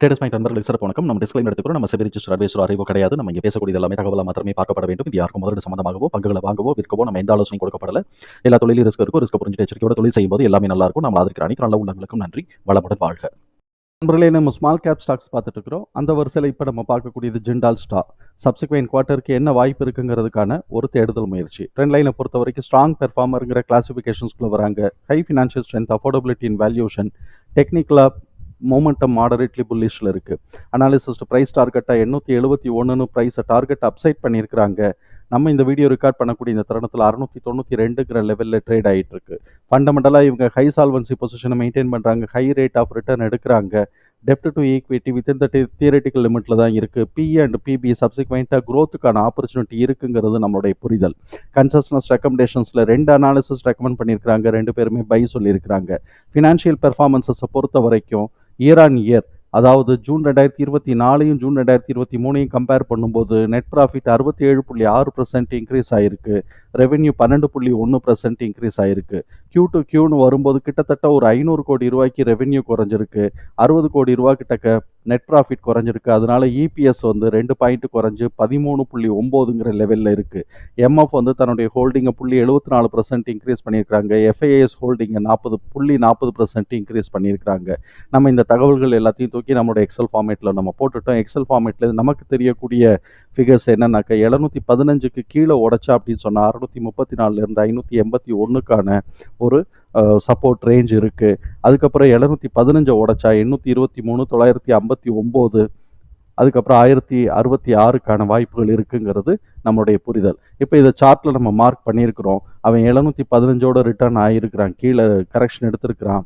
Traders point நண்பர்களுக்கு சிறப்பு வணக்கம். நம்ம டிஸ்கிளைம் எடுத்துக்கிறோம் நம்ம செபி ரிஜிஸ்டர் அட்வைசர் அறிவோ கிடையாது. நம்ம இங்கே பேசக்கூடிய எல்லாமே தகவலாக மாத்திரமே பார்க்கப்பட வேண்டும். இது யாருக்கும் முதலீடு சம்மந்தமாகவோ பங்குகளை வாங்கவோ விற்கவோ நம்ம எந்த ஆலோசனை கொடுக்கப்படல. எல்லா தொழிலும் ரிஸ்க் இருக்கும் ரிஸ்க் புரிஞ்சு எச்சரிக்கையோட தொழில் செய்யும்போது எல்லாமே நல்லா இருக்கும். நம்ம அதற்கு அனைத்து நல்ல உள்ளங்களுக்கும் நன்றி. வளமுடன் வாழ்க. நண்பர்களே நம்ம ஸ்மால் கேப் ஸ்டாக்ஸ் பார்த்துட்டு இருக்கிறோம். அந்த வரிசையில் இப்போ நம்ம பார்க்கக்கூடியது ஜிண்டால் ஸ்டா சப்சிக்வெண்ட் குவார்ட்டருக்கு என்ன வாய்ப்பு இருக்குங்கிறதுக்கான ஒரு தேடுதல் முயற்சி. ட்ரெண்ட் லைனை பொறுத்த வரைக்கும் ஸ்ட்ராங் பெர்ஃபார்மருங்கிற கிளாசிஃபிகேஷன்ஸ்குள்ளே வராங்க. High financial strength affordability in valuation டெக்னிக்கலாக மோமெண்டம் மாடரேட்லி புல்லிஷில் இருக்குது அனாலிசிஸ்ட் ப்ரைஸ் டார்கெட்டாக எண்ணூற்றி எழுபத்தி ஒன்றுன்னு ப்ரைஸை டார்கெட் அப்சைட் பண்ணியிருக்கிறாங்க நம்ம இந்த வீடியோ ரெக்கார்ட் பண்ணக்கூடிய இந்த தருணத்தில் அறுநூத்தி தொண்ணூற்றி ரெண்டுங்கிற லெவலில் ட்ரேட் ஆகிட்டு இருக்கு. ஃபண்டமெண்டலாக இவங்க ஹை சால்வன்சி பொசிஷனை மெயின்டைன் பண்ணுறாங்க ஹை ரேட் ஆஃப் ரிட்டர்ன் எடுக்கிறாங்க. டெப்ட் to equity within the theoretical லிமிட்டில் தான் இருக்குது பி அண்ட் பிபி சப்சிக்வெண்ட்டாக க்ரோத்துக்கான ஆப்பர்ச்சுனிட்டி இருக்குங்கிறது நம்மளுடைய புரிதல். கன்சஸ்னஸ் ரெக்கமெண்டேஷன்ஸில் ரெண்டு அனாலிசிஸ் ரெக்கமெண்ட் பண்ணியிருக்கிறாங்க ரெண்டு பேருமே பை சொல்லியிருக்கிறாங்க ஃபினான்ஷியல் பெர்ஃபார்மன்ஸஸை பொறுத்த வரைக்கும் இயர் ஆன் இயர். அதாவது ஜூன் ரெண்டாயிரத்தி இருபத்தி நாலையும் ஜூன் ரெண்டாயிரத்தி இருபத்தி மூணையும் கம்பேர் பண்ணும்போது நெட் ப்ராஃபிட் அறுபத்தி ஏழு புள்ளி ஆறு பர்சன்ட் இன்க்ரீஸ் ஆயிருக்கு. ரெவென்யூ பன்னெண்டு புள்ளி ஒன்று பர்சன்ட் இன்க்ரீஸ் ஆயிருக்கு. கியூ டு கியூன்னு வரும்போது கிட்டத்தட்ட ஒரு ஐநூறு கோடி ரூபாய்க்கு ரெவென்யூ குறைஞ்சிருக்கு. அறுபது கோடி ரூபா கிட்டக்க நெட் ப்ராஃபிட் குறைஞ்சிருக்கு. அதனால இபிஎஸ் வந்து ரெண்டு பாயிண்ட் குறைஞ்சு பதிமூணு புள்ளி ஒம்போதுங்கிற லெவலில் இருக்குது எம்எஃப் வந்து தன்னுடைய ஹோல்டிங்கை புள்ளி எழுபத்தி நாலு பர்சன்ட் இன்க்ரீஸ் பண்ணியிருக்காங்க எஃப்ஐஎஸ் ஹோல்டிங்கை நாற்பது புள்ளி நாற்பது பர்சன்ட் இன்க்ரீஸ் பண்ணியிருக்காங்க நம்ம இந்த தகவல்கள் எல்லாத்தையும் தூக்கி நம்மளோட எக்ஸல் ஃபார்மேட்டில் நம்ம போட்டுட்டோம். எக்ஸல் ஃபார்மேட்டில் நமக்கு தெரியக்கூடிய ஃபிகர்ஸ் என்னன்னாக்கா எழுநூற்றி பதினஞ்சுக்கு கீழே உடைச்சா அப்படின்னு சொன்னால் அறுநூற்றி முப்பத்தி நாலுலேருந்து ஐநூற்றி எண்பத்தி ஒன்றுக்கான ஒரு சப்போர்ட் ரேஞ்ச் இருக்குது அதுக்கப்புறம் எழுநூற்றி பதினஞ்சை உடைச்சா எண்ணூற்றி இருபத்தி மூணு தொள்ளாயிரத்தி ஐம்பத்தி ஒம்பது அதுக்கப்புறம் ஆயிரத்தி அறுபத்தி ஆறுக்கான வாய்ப்புகள் இருக்குங்கிறது நம்மளுடைய புரிதல். இப்போ இதை சார்ட்டில் நம்ம மார்க் பண்ணியிருக்கிறோம். அவன் எழுநூற்றி பதினஞ்சோட ரிட்டர்ன் ஆகியிருக்கிறான் கீழே கரெக்ஷன் எடுத்திருக்கிறான்.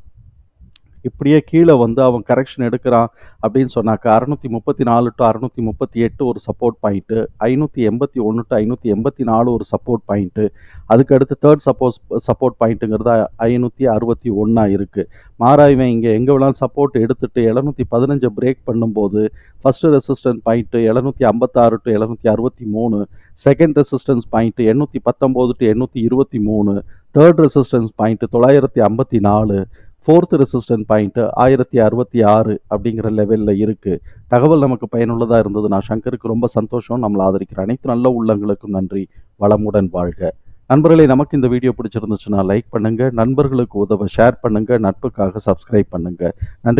இப்படியே கீழே வந்து அவன் கரெக்ஷன் எடுக்கிறான் அப்படின்னு சொன்னாக்கா அறுநூற்றி முப்பத்தி நாலு டு அறுநூற்றி முப்பத்தி எட்டு ஒரு சப்போர்ட் பாயிண்ட்டு ஐநூற்றி எண்பத்தி ஒன்று டு ஐநூற்றி எண்பத்தி நாலு ஒரு சப்போர்ட் பாயிண்ட்டு அதுக்கு அடுத்து தேர்ட் சப்போஸ் சப்போர்ட் பாயிண்ட்டுங்கிறது ஐநூற்றி அறுபத்தி ஒன்றா இருக்குது மாறாய்வன் இங்கே எங்கே வேணாலும் சப்போர்ட் எடுத்துட்டு எழுநூற்றி பதினஞ்சை பிரேக் பண்ணும்போது ஃபஸ்ட்டு ரெசிஸ்டன்ஸ் பாயிண்ட்டு எழுநூற்றி ஐம்பத்தாறு டு எழுநூற்றி அறுபத்தி மூணு செகண்ட் ரெசிஸ்டன்ஸ் பாயிண்ட்டு எண்ணூற்றி பத்தொம்போது டு எண்ணூற்றி இருபத்தி மூணு தேர்ட் ரெசிஸ்டன்ஸ் பாயிண்ட்டு தொள்ளாயிரத்தி ஐம்பத்தி நாலு ஃபோர்த் ரெசிஸ்டன்ட் பாயிண்ட்டு ஆயிரத்தி அறுபத்தி ஆறு அப்படிங்கிற லெவலில் இருக்குது தகவல் நமக்கு பயனுள்ளதாக இருந்தது நான் சங்கருக்கு ரொம்ப சந்தோஷம். நம்மளை ஆதரிக்கிற அனைத்து நல்ல உள்ளங்களுக்கும் நன்றி. வளமுடன் வாழ்க. நண்பர்களே நமக்கு இந்த வீடியோ பிடிச்சிருந்துச்சுன்னா லைக் பண்ணுங்கள் நண்பர்களுக்கு உதவ ஷேர் பண்ணுங்கள் நட்புக்காக சப்ஸ்கிரைப் பண்ணுங்கள் நன்றி.